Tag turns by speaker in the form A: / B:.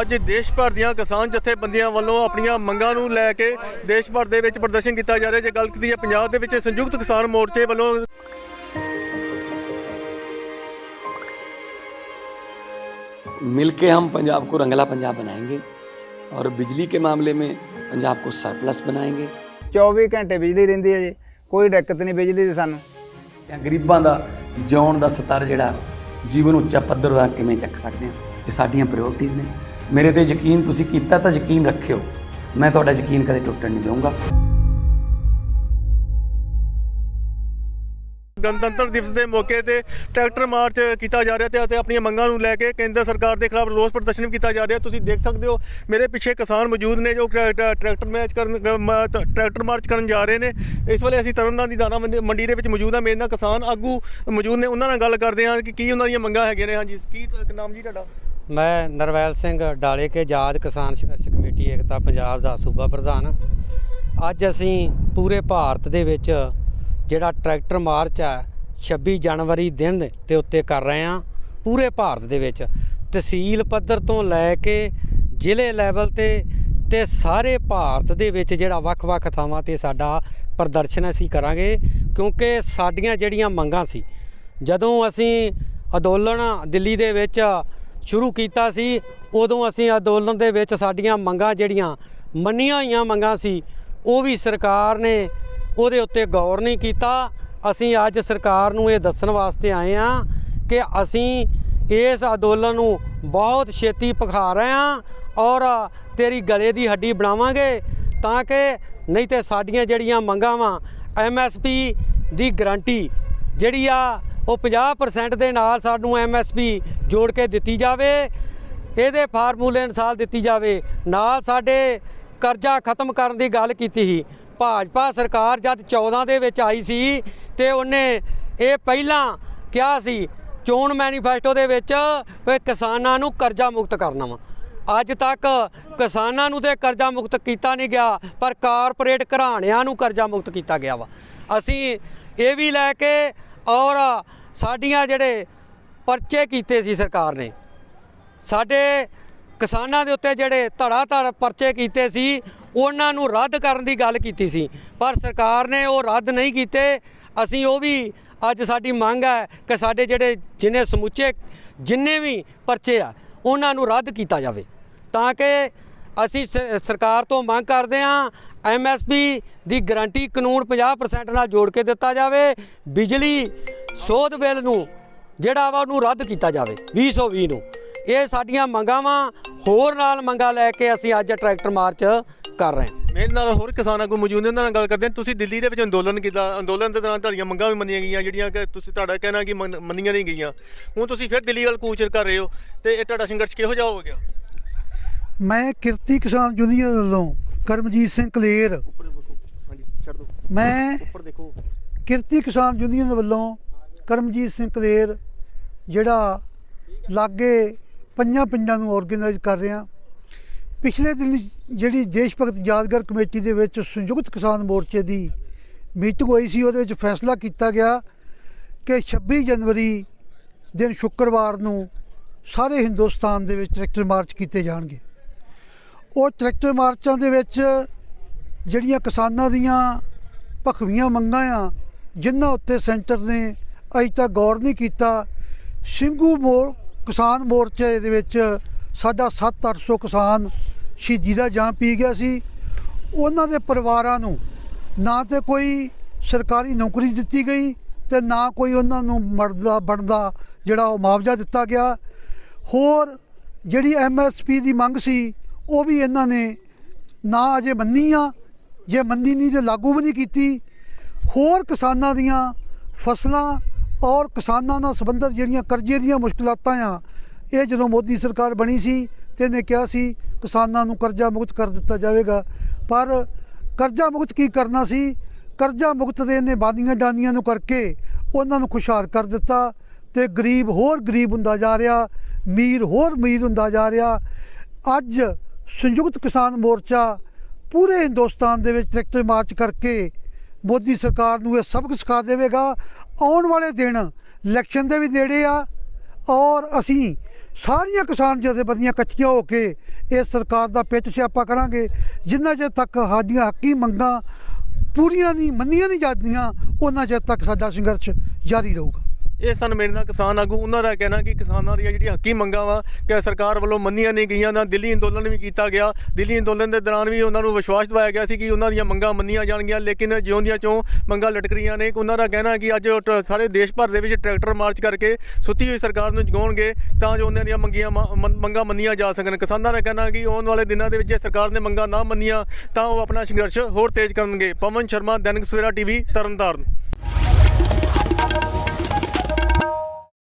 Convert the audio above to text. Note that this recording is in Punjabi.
A: ਅੱਜ ਦੇਸ਼ ਭਰ ਦੀਆਂ ਕਿਸਾਨ ਜਥੇਬੰਦੀਆਂ ਵੱਲੋਂ ਆਪਣੀਆਂ ਮੰਗਾਂ ਨੂੰ ਲੈ ਕੇ ਦੇਸ਼ ਭਰ ਦੇ ਵਿੱਚ ਪ੍ਰਦਰਸ਼ਨ ਕੀਤਾ ਜਾ ਰਿਹਾ ਜੇ ਗੱਲ ਕੀਤੀ ਹੈ ਪੰਜਾਬ ਦੇ ਵਿੱਚ ਸੰਯੁਕਤ ਕਿਸਾਨ ਮੋਰਚੇ ਵੱਲੋਂ
B: मिल के हम पंजाब को रंगला पंजाब बनाएंगे और बिजली के मामले में पंजाब को सरप्लस बनाएंगे
C: 24 ਘੰਟੇ ਬਿਜਲੀ ਰਹਿੰਦੀ ਹੈ ਜੀ ਕੋਈ ਦਿੱਕਤ ਨਹੀਂ ਬਿਜਲੀ ਦੀ ਸਾਨੂੰ
B: ਜਾਂ ਗਰੀਬਾਂ ਦਾ ਜਿਉਣ ਦਾ ਸਤਰ ਜਿਹੜਾ ਜੀਵਨ ਉੱਚਾ ਪੱਧਰ ਦਾ ਕਿਵੇਂ ਚੱਕ ਸਕਦੇ ਹਾਂ ਇਹ ਸਾਡੀਆਂ ਪ੍ਰਾਇੋਰਟੀਆਂ ਨੇ ਮੇਰੇ ਤੇ ਯਕੀਨ ਤੁਸੀਂ ਕੀਤਾ ਤਾਂ ਯਕੀਨ ਰੱਖਿਓ ਮੈਂ ਤੁਹਾਡਾ ਯਕੀਨ ਕਦੇ ਟੁੱਟਣ ਨਹੀਂ ਦਊਂਗਾ
A: ਗਣਤੰਤਰ ਦਿਵਸ ਦੇ ਮੌਕੇ ਤੇ ਟਰੈਕਟਰ ਮਾਰਚ ਕੀਤਾ ਜਾ ਰਿਹਾ ਤੇ ਅਤੇ ਆਪਣੀਆਂ ਮੰਗਾਂ ਨੂੰ ਲੈ ਕੇ ਕੇਂਦਰ ਸਰਕਾਰ ਦੇ ਖਿਲਾਫ ਰੋਸ ਪ੍ਰਦਰਸ਼ਨ ਕੀਤਾ ਜਾ ਰਿਹਾ। ਤੁਸੀਂ ਦੇਖ ਸਕਦੇ ਹੋ, ਮੇਰੇ ਪਿੱਛੇ ਕਿਸਾਨ ਮੌਜੂਦ ਨੇ ਜੋ ਟਰੈ- ਟਰੈਕਟਰ ਮੈਚ ਕਰਨ ਟਰੈਕਟਰ ਮਾਰਚ ਕਰਨ ਜਾ ਰਹੇ ਨੇ। ਇਸ ਵੇਲੇ ਅਸੀਂ ਤਰਨਤਾਰਨ ਦੀ ਦਾਣਾ ਮੰਡੀ- ਦੇ ਵਿੱਚ ਮੌਜੂਦ ਹਾਂ। ਮੇਰੇ ਨਾਲ ਕਿਸਾਨ ਆਗੂ ਮੌਜੂਦ ਨੇ, ਉਹਨਾਂ ਨਾਲ ਗੱਲ ਕਰਦੇ ਹਾਂ ਕਿ ਕੀ ਉਹਨਾਂ ਦੀਆਂ ਮੰਗਾਂ ਹੈਗੀਆਂ ਨੇ। ਹਾਂਜੀ, ਕੀ ਨਾਮ ਜੀ ਤੁਹਾਡਾ?
D: ਮੈਂ ਨਰਵੈਲ ਸਿੰਘ ਡਾਲੇ ਕੇ ਆਜ਼ਾਦ ਕਿਸਾਨ ਸੰਘਰਸ਼ ਕਮੇਟੀ ਏਕਤਾ ਪੰਜਾਬ ਦਾ ਸੂਬਾ ਪ੍ਰਧਾਨ ਅੱਜ ਅਸੀਂ ਪੂਰੇ ਭਾਰਤ ਦੇ ਵਿੱਚ ਜਿਹੜਾ ਟਰੈਕਟਰ ਮਾਰਚ ਹੈ 26 ਜਨਵਰੀ ਦਿਨ ਦੇ ਉੱਤੇ ਕਰ ਰਹੇ ਹਾਂ, ਪੂਰੇ ਭਾਰਤ ਦੇ ਵਿੱਚ। ਤਹਿਸੀਲ ਪੱਧਰ ਤੋਂ ਲੈ ਕੇ ਜ਼ਿਲ੍ਹੇ ਲੈਵਲ ਤੇ ਤੇ ਸਾਰੇ ਭਾਰਤ ਦੇ ਵਿੱਚ ਜਿਹੜਾ ਵੱਖ-ਵੱਖ ਥਾਵਾਂ ਤੇ ਸਾਡਾ ਪ੍ਰਦਰਸ਼ਨ ਅਸੀਂ ਕਰਾਂਗੇ, ਕਿਉਂਕਿ ਸਾਡੀਆਂ ਜਿਹੜੀਆਂ ਮੰਗਾਂ ਸੀ, ਜਦੋਂ ਅਸੀਂ ਅੰਦੋਲਨ ਦਿੱਲੀ ਦੇ ਵਿੱਚ ਸ਼ੁਰੂ ਕੀਤਾ ਸੀ, ਉਦੋਂ ਅਸੀਂ ਅੰਦੋਲਨ ਦੇ ਵਿੱਚ ਸਾਡੀਆਂ ਮੰਗਾਂ ਜਿਹੜੀਆਂ ਮੰਨੀਆਂ ਹੋਈਆਂ ਮੰਗਾਂ ਸੀ, ਉਹ ਵੀ ਸਰਕਾਰ ਨੇ ਉਹਦੇ ਉੱਤੇ ਗੌਰ ਨਹੀਂ ਕੀਤਾ। ਅਸੀਂ ਅੱਜ ਸਰਕਾਰ ਨੂੰ ਇਹ ਦੱਸਣ ਵਾਸਤੇ ਆਏ ਹਾਂ ਕਿ ਅਸੀਂ ਇਸ ਅੰਦੋਲਨ ਨੂੰ ਬਹੁਤ ਛੇਤੀ ਪਖਾ ਰਹੇ ਹਾਂ ਔਰ ਤੇਰੀ ਗਲੇ ਦੀ ਹੱਡੀ ਬਣਾਵਾਂਗੇ ਤਾਂ ਕਿ ਨਹੀਂ ਤੇ ਸਾਡੀਆਂ ਜਿਹੜੀਆਂ ਮੰਗਾਂ ਵਾ ਐਮਐਸਪੀ ਦੀ ਗਰੰਟੀ ਜਿਹੜੀ ਆ, ਉਹ 50% ਦੇ ਨਾਲ ਸਾਨੂੰ ਐਮਐਸਪੀ ਜੋੜ ਕੇ ਦਿੱਤੀ ਜਾਵੇ। ਇਹਦੇ ਫਾਰਮੂਲੇ ਅਨੁਸਾਰ ਦਿੱਤੀ ਜਾਵੇ। ਨਾਲ ਸਾਡੇ ਕਰਜ਼ਾ ਖਤਮ ਕਰਨ ਦੀ ਗੱਲ ਕੀਤੀ ਸੀ। ਭਾਜਪਾ ਸਰਕਾਰ ਜਦ 14 ਦੇ ਵਿੱਚ ਆਈ ਸੀ ਤੇ ਉਹਨੇ ਇਹ ਪਹਿਲਾਂ ਕਿਹਾ ਸੀ, ਚੋਣ ਮੈਨੀਫੈਸਟੋ ਦੇ ਵਿੱਚ ਵੀ ਕਿਸਾਨਾਂ ਨੂੰ ਕਰਜ਼ਾ ਮੁਕਤ ਕਰਨਾ ਵਾ। ਅੱਜ ਤੱਕ ਕਿਸਾਨਾਂ ਨੂੰ ਤੇ ਕਰਜ਼ਾ ਮੁਕਤ ਕੀਤਾ ਨਹੀਂ ਗਿਆ, ਪਰ ਕਾਰਪੋਰੇਟ ਘਰਾਣਿਆਂ ਨੂੰ ਕਰਜ਼ਾ ਮੁਕਤ ਕੀਤਾ ਗਿਆ ਵਾ। ਅਸੀਂ ਇਹ ਵੀ ਲੈ ਕੇ ਔਰ ਸਾਡੀਆਂ ਜਿਹੜੇ ਪਰਚੇ ਕੀਤੇ ਸੀ ਸਰਕਾਰ ਨੇ, ਸਾਡੇ ਕਿਸਾਨਾਂ ਦੇ ਉੱਤੇ ਜਿਹੜੇ ਧੜਾ ਧੜ ਪਰਚੇ ਕੀਤੇ ਸੀ ਉਹਨਾਂ ਨੂੰ ਰੱਦ ਕਰਨ ਦੀ ਗੱਲ ਕੀਤੀ ਸੀ। ਪਰ ਸਰਕਾਰ ਨੇ ਉਹ ਰੱਦ ਨਹੀਂ ਕੀਤੇ। ਅਸੀਂ ਉਹ ਵੀ ਅੱਜ ਸਾਡੀ ਮੰਗ ਹੈ ਕਿ ਸਾਡੇ ਜਿਹੜੇ ਜਿਨੇ ਸਮੁੱਚੇ, ਜਿੰਨੇ ਵੀ ਪਰਚੇ ਆ, ਉਹਨਾਂ ਨੂੰ ਰੱਦ ਕੀਤਾ ਜਾਵੇ। ਤਾਂ ਕਿ ਅਸੀਂ ਸ- ਸਰਕਾਰ ਤੋਂ ਮੰਗ ਕਰਦੇ ਹਾਂ ਐਮਐਸਪੀ ਦੀ ਗਾਰੰਟੀ ਕਾਨੂੰਨ 50% ਨਾਲ ਜੋੜ ਕੇ ਦਿੱਤਾ ਜਾਵੇ। ਬਿਜਲੀ ਸੋਧ ਬਿੱਲ ਨੂੰ, ਜਿਹੜਾ ਵਾ ਉਹਨੂੰ ਰੱਦ ਕੀਤਾ ਜਾਵੇ 2020 ਨੂੰ। ਇਹ ਸਾਡੀਆਂ ਮੰਗਾਂ ਵਾਂ। ਹੋਰ ਨਾਲ ਮੰਗਾਂ ਲੈ ਕੇ ਅਸੀਂ ਅੱਜ ਟਰੈਕਟਰ ਮਾਰਚ ਕਰ ਰਹੇ ਹਾਂ।
A: ਮੇਰੇ ਨਾਲ ਹੋਰ ਕਿਸਾਨ ਆਗੂ ਮੌਜੂਦ ਨੇ ਉਹਨਾਂ ਨਾਲ ਗੱਲ ਕਰਦੇ ਹਾਂ। ਤੁਸੀਂ ਦਿੱਲੀ ਦੇ ਵਿੱਚ ਅੰਦੋਲਨ ਕੀਤਾ ਅੰਦੋਲਨ ਦੇ ਦੌਰਾਨ ਤੁਹਾਡੀਆਂ ਮੰਗਾਂ ਵੀ ਮੰਨੀਆਂ ਗਈਆਂ ਜਿਹੜੀਆਂ ਕਿ ਤੁਸੀਂ ਤੁਹਾਡਾ ਕਹਿਣਾ ਕਿ ਮੰਨ- ਮੰਨੀਆਂ ਨਹੀਂ ਗਈਆਂ। ਹੁਣ ਤੁਸੀਂ ਫਿਰ ਦਿੱਲੀ ਵੱਲ ਕੂਚ ਕਰ ਰਹੇ ਹੋ ਤੇ ਇਹ ਤੁਹਾਡਾ ਸੰਘਰਸ਼ ਕਿਹੋ ਜਿਹਾ ਹੋ ਗਿਆ
E: ਮੈਂ ਕਿਰਤੀ ਕਿਸਾਨ ਯੂਨੀਅਨ ਵੱਲੋਂ ਕਰਮਜੀਤ ਸਿੰਘ ਕਲੇਰ
A: ਉੱਪਰ ਦੇਖੋ ਹਾਂਜੀ ਛੱਡ ਦਿਓ।
E: ਮੈਂ
A: ਉੱਪਰ ਦੇਖੋ।
E: ਕਿਰਤੀ ਕਿਸਾਨ ਯੂਨੀਅਨ ਵੱਲੋਂ ਕਰਮਜੀਤ ਸਿੰਘ ਕਲੇਰ ਜਿਹੜਾ ਲਾਗੇ ਪੰਜਾਂ ਪਿੰਡਾਂ ਨੂੰ ਆਰਗੇਨਾਈਜ਼ ਕਰ ਰਿਹਾ। ਪਿਛਲੇ ਦਿਨ ਜਿਹੜੀ ਦੇਸ਼ ਭਗਤ ਯਾਦਗਾਰ ਕਮੇਟੀ ਦੇ ਵਿੱਚ ਸੰਯੁਕਤ ਕਿਸਾਨ ਮੋਰਚੇ ਦੀ ਮੀਟਿੰਗ ਹੋਈ ਸੀ, ਉਹਦੇ ਵਿੱਚ ਫੈਸਲਾ ਕੀਤਾ ਗਿਆ ਕਿ 26 ਜਨਵਰੀ ਦਿਨ ਸ਼ੁੱਕਰਵਾਰ ਨੂੰ ਸਾਰੇ ਹਿੰਦੁਸਤਾਨ ਦੇ ਵਿੱਚ ਟਰੈਕਟਰ ਮਾਰਚ ਕੀਤੇ ਜਾਣਗੇ। ਉਹ ਟਰੈਕਟਰ ਮਾਰਚਾਂ ਦੇ ਵਿੱਚ ਜਿਹੜੀਆਂ ਕਿਸਾਨਾਂ ਦੀਆਂ ਭਖਵੀਆਂ ਮੰਗਾਂ ਆ, ਜਿਨ੍ਹਾਂ ਉੱਤੇ ਸੈਂਟਰ ਨੇ ਅਜੇ ਤੱਕ ਗੌਰ ਨਹੀਂ ਕੀਤਾ, ਸਿੰਘੂ ਮੋਰ, ਕਿਸਾਨ ਮੋਰਚੇ ਦੇ ਵਿੱਚ ਸਾਡਾ 7-800 ਕਿਸਾਨ ਸ਼ਹੀਦੀ ਦਾ ਜਾਮ ਪੀ ਗਿਆ ਸੀ। ਉਹਨਾਂ ਦੇ ਪਰਿਵਾਰਾਂ ਨੂੰ ਨਾ ਤੇ ਕੋਈ ਸਰਕਾਰੀ ਨੌਕਰੀ ਦਿੱਤੀ ਗਈ ਤੇ ਨਾ ਕੋਈ ਉਹਨਾਂ ਨੂੰ ਮਰਦਾ, ਬਣਦਾ ਜਿਹੜਾ ਉਹ ਮੁਆਵਜ਼ਾ ਦਿੱਤਾ ਗਿਆ। ਹੋਰ ਜਿਹੜੀ ਐਮਐਸਪੀ ਦੀ ਮੰਗ ਸੀ, ਉਹ ਵੀ ਇਹਨਾਂ ਨੇ ਨਾ ਅਜੇ ਮੰਨੀ ਆ, ਜੇ ਮੰਨੀ ਨਹੀਂ ਤੇ ਲਾਗੂ ਵੀ ਨਹੀਂ ਕੀਤੀ। ਹੋਰ ਕਿਸਾਨਾਂ ਦੀਆਂ ਫਸਲਾਂ ਔਰ ਕਿਸਾਨਾਂ ਨਾਲ ਸੰਬੰਧਿਤ ਜਿਹੜੀਆਂ ਕਰਜ਼ੇ ਦੀਆਂ ਮੁਸ਼ਕਲਾਤਾਂ ਆ, ਇਹ ਜਦੋਂ ਮੋਦੀ ਸਰਕਾਰ ਬਣੀ ਸੀ ਤੇ ਇਹਨੇ ਕਿਹਾ ਸੀ ਕਿਸਾਨਾਂ ਨੂੰ ਕਰਜ਼ਾ ਮੁਕਤ ਕਰ ਦਿੱਤਾ ਜਾਵੇਗਾ। ਪਰ ਕਰਜ਼ਾ ਮੁਕਤ ਕੀ ਕਰਨਾ ਸੀ? ਕਰਜ਼ਾ ਮੁਕਤ ਦੇ ਇਹਨੇ ਬਾਦੀਆਂ ਜਾਨੀਆਂ ਨੂੰ ਕਰਕੇ ਉਹਨਾਂ ਨੂੰ ਖੁਸ਼ਹਾਲ ਕਰ ਦਿੱਤਾ ਤੇ ਗਰੀਬ ਹੋਰ ਗਰੀਬ ਹੁੰਦਾ ਜਾ ਰਿਹਾ, ਮੀਰ ਹੋਰ ਮੀਰ ਹੁੰਦਾ ਜਾ ਰਿਹਾ। ਅੱਜ ਸੰਯੁਕਤ ਕਿਸਾਨ ਮੋਰਚਾ ਪੂਰੇ ਹਿੰਦੁਸਤਾਨ ਦੇ ਵਿੱਚ ਟਰੈਕਟਰ ਮਾਰਚ ਕਰਕੇ ਮੋਦੀ ਸਰਕਾਰ ਨੂੰ ਇਹ ਸਬਕ ਸਿਖਾ ਦੇਵੇਗਾ। ਆਉਣ ਵਾਲੇ ਦਿਨ ਇਲੈਕਸ਼ਨ ਦੇ ਵੀ ਨੇੜੇ ਆ ਔਰ ਅਸੀਂ ਸਾਰੀਆਂ ਕਿਸਾਨ ਜਥੇਬੰਦੀਆਂ ਕੱਚੀਆਂ ਹੋ ਕੇ ਇਸ ਸਰਕਾਰ ਦਾ ਪਿੱਛ ਸਿਆਪਾ ਕਰਾਂਗੇ। ਜਿੰਨਾ ਚਿਰ ਤੱਕ ਸਾਡੀਆਂ ਹੱਕੀ ਮੰਗਾਂ ਪੂਰੀਆਂ ਨਹੀਂ, ਮੰਨੀਆਂ ਨਹੀਂ ਜਾਂਦੀਆਂ ਉਹਨਾਂ ਚਿਰ ਤੱਕ ਸਾਡਾ ਸੰਘਰਸ਼ ਜਾਰੀ ਰਹੂਗਾ।
A: ਇਹ ਸਨ ਮੇਰੇ ਨਾਲ ਕਿਸਾਨ ਆਗੂ, ਉਹਨਾਂ ਦਾ ਕਹਿਣਾ ਕਿ ਕਿਸਾਨਾਂ ਦੀਆਂ ਜਿਹੜੀਆਂ ਹੱਕੀ ਮੰਗਾਂ ਵਾ, ਕਿ ਸਰਕਾਰ ਵੱਲੋਂ ਮੰਨੀਆਂ ਨਹੀਂ ਗਈਆਂ, ਨਾ ਦਿੱਲੀ ਅੰਦੋਲਨ ਵੀ ਕੀਤਾ ਗਿਆ। ਦਿੱਲੀ ਅੰਦੋਲਨ ਦੇ ਦੌਰਾਨ ਵੀ ਉਹਨਾਂ ਨੂੰ ਵਿਸ਼ਵਾਸ ਦਿਵਾਇਆ ਗਿਆ ਸੀ ਕਿ ਉਹਨਾਂ ਦੀਆਂ ਮੰਗਾਂ ਮੰਨੀਆਂ ਜਾਣਗੀਆਂ, ਲੇਕਿਨ ਜਿਉਂਦੀਆਂ ਚੋਂ ਮੰਗਾਂ ਲਟਕ ਰਹੀਆਂ ਨੇ। ਉਹਨਾਂ ਦਾ ਕਹਿਣਾ ਕਿ ਅੱਜ ਟ- ਸਾਰੇ ਦੇਸ਼ ਭਰ ਦੇ ਵਿੱਚ ਟਰੈਕਟਰ ਮਾਰਚ ਕਰਕੇ ਸੁੱਤੀ ਹੋਈ ਸਰਕਾਰ ਨੂੰ ਜਗਾਉਣਗੇ, ਤਾਂ ਜੋ ਉਹਨਾਂ ਦੀਆਂ ਮੰਗੀਆਂ ਮ- ਮੰਗਾਂ ਮੰਨੀਆਂ ਜਾ ਸਕਣ। ਕਿਸਾਨਾਂ ਦਾ ਕਹਿਣਾ ਕਿ ਆਉਣ ਵਾਲੇ ਦਿਨਾਂ ਦੇ ਵਿੱਚ ਜੇ ਸਰਕਾਰ ਨੇ ਮੰਗਾਂ ਨਾ ਮੰਨੀਆਂ, ਤਾਂ ਉਹ ਆਪਣਾ ਸੰਘਰਸ਼ ਹੋਰ ਤੇਜ਼ ਕਰਨਗੇ। ਪਵਨ ਸ਼ਰਮਾ, ਦੈਨਿਕ ਸਵੇਰਾ ਟੀਵੀ, ਤਰਨਤਾਰਨ।